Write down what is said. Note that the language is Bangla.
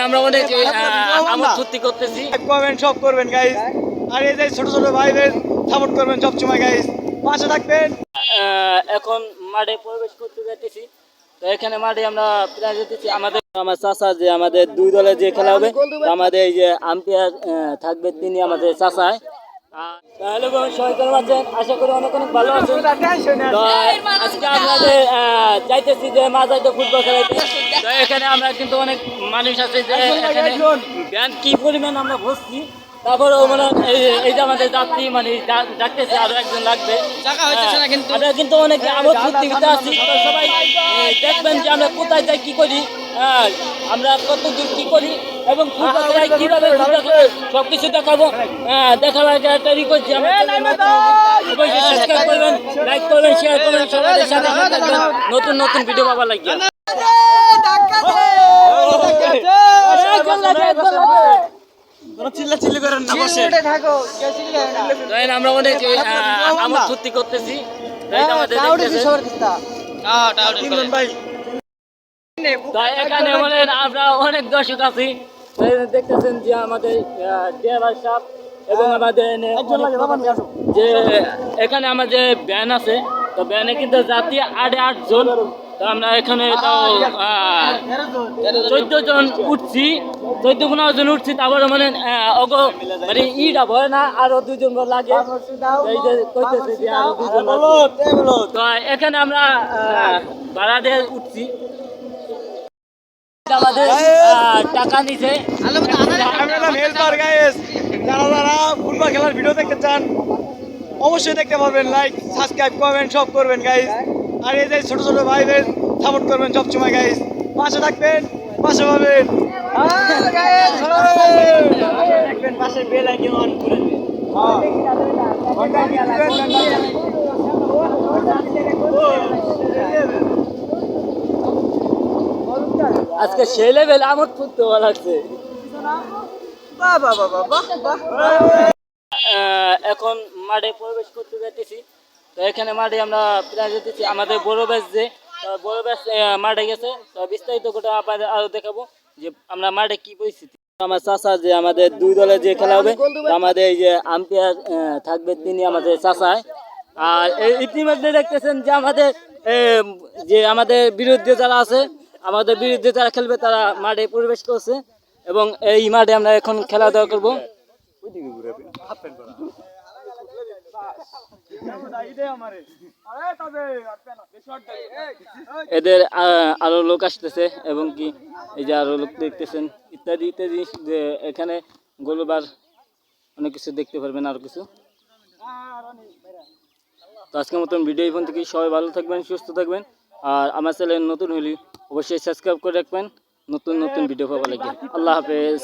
আমরা অনেক আমোদ ফুর্তি করতেছি। কমেন্ট সব করবেন গাইস। আর এই যে ছোট ছোট ভাইদের সাপোর্ট করবেন সব সময় গাইস। পাশে থাকবেন। আহ, এখন মাঠে প্রবেশ করতে যাইতেছি। তো এখানে মাঠে আমরা প্রায় যেতেছি আমাদের আমার চাচা যে আমাদের দুই দলে যে খেলা হবে আমাদের এই যে আম্পায়ার থাকবে তিনি আমাদের চাচায় তাহলে সবাই কেমন আছেন আশা করি অনেক অনেক ভালো আছেন। আজকে আমরা আহ, চাইতেছি যে মাঝাইতে ফুটবল খেলাইতে তো এখানে আমরা কিন্তু অনেক মানুষ আছে যে এখানে কি পরিমাণ আমরা বসছি তারপরে মানে এই- যে আমাদের যাত্রী মানে ডাকতেছে আরও একজন লাগবে। আমরা কিন্তু অনেক আমোদ ফুর্তি করতে আসছি তো সবাই দেখবেন যে আমরা কোথায় যাই কি করি। আমরা কত দূর কি করি এবং ফুটবল খেলায় কীভাবে ফুটবল খেলে সবকিছু দেখাবো। হ্যাঁ, আগে একটা রিকোয়েস্ট অবশ্যই সাবস্ক্রাইব করবেন লাইক করবেন শেয়ার করবেন সবাই সাথে থাকবেন। নতুন নতুন ভিডিও পাবার দেখেন আমরা অনেক আমোদ ফুর্তি করতেছি। ভাই। এখানে মানে আমরা অনেক দর্শক আছি। দেখতেছেন যে আমাদের ড্রাইভার সাহেব এবং আমাদের যে এখানে আমাদের ব্যান আছে তো ব্যানে কিন্তু জাতি আটে আট জন। তো আমরা এখানে তাও চোদ্দ জন উঠছি। চোদ্দ পনেরো জন উঠছি তারপরে মানে অগ মানে ইটা ভয় না আরও দুজন লাগে। এই যে কইতেছে যে আরও দুজন তো এখানে আমরা ভাড়া দিয়ে উঠছি। আমাদের টাকা নিছে। আমি হলাম হেল্পার গাইস যারা যারা ফুটবল খেলার ভিডিও দেখতে চান অবশ্যই দেখতে পারবেন লাইক সাবস্ক্রাইব কমেন্ট সব করবেন গাইস আর এই যে ছোট ছোট ভাইদের সাপোর্ট করবেন সব সময় গাইস পাশে থাকবেন পাশে পাবেন। দেখবেন পাশে বেল আইকন অন করে দিবেন। আজকে সেই লেভেল আমার ফুটতে ভালো লাগছে। এখন মাঠে প্রবেশ করতে যাইতেছি। তো এখানে মাঠে আমরা প্রায় যেতেছি আমাদের বড় ব্যাচ যে বড় ব্যাচ মাঠে গেছে। তো বিস্তারিত করে আপনাদের আরও দেখাবো যে আমরা মাঠে কি পরিস্থিতি। আমার চাচা যে আমাদের দুই দলে যে খেলা হবে আমাদের এই যে আম্পায়ার থাকবে তিনি আমাদের চাচায় আর ইতিমধ্যে দেখতেছেন যে আমাদের যে আমাদের বিরুদ্ধে যারা আছে আমাদের বিরুদ্ধে যারা খেলবে, তারা মাঠে প্রবেশ করছে। এবং এই মাঠে আমরা এখন খেলাধুলা করব। এদের আরও লোক আসতেছে এবং কি, এই যে আরও লোক দেখতেছেন, ইত্যাদি ইত্যাদি, যে এখানে গলুবার অনেক কিছু দেখতে পারবেন আরও কিছু। তো আজকের মতন ভিডিও ফোন থেকে সবাই ভালো থাকবেন, সুস্থ থাকবেন। আর আমার চ্যানেল নতুন হলে অবশ্যই সাবস্ক্রাইব করে রাখবেন। নতুন নতুন ভিডিও পাওয়া লাগে আল্লাহ হাফেজ।